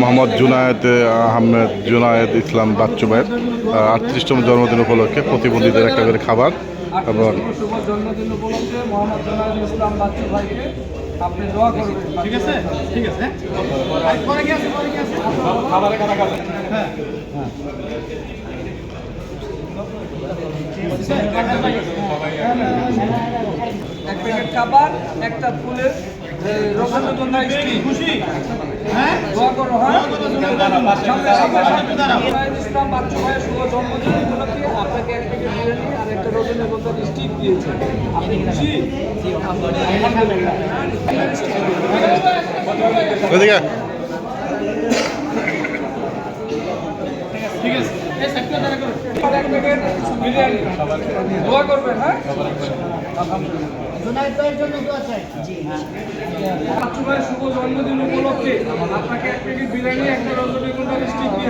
মোহাম্মদ জুনায়েদ আহমেদ জুনায়েদ ইসলাম বাচ্চু ভাইয়ের আটত্রিশতম জন্মদিন উপলক্ষে প্রতিবন্ধীদের একটা করে খাবার এবং ঠিক আছে? ঠিক আছে আছে? খাবারে কাটা খাবে হ্যাঁ এক প্যাকেট খাবার একটা ফুলের রসগোল্লা স্টিক খুশি হ্যাঁ? দোয়া করো হ্যাঁ? ইসলাম বাচ্চু ভাইয়ের শুভ জন্মদিন। উপলক্ষে আপনাকে এক প্যাকেট বিরিয়ানি আর একটা রজনীগন্ধা স্টিক দিয়েছে। আপনি খুশি? আলহামদুলিল্লাহ এদিকে ঠিক আছে এই সেক্টর দ্বারা করুন আর এক প্যাকেট বিরিয়ানি। দোয়া করবেন হ্যাঁ? শুভ জন্মদিন উপলক্ষে আপনাকে এক প্যাকেট বিরিয়ানি একটা রজনীগন্ধা স্টিক দিয়েছে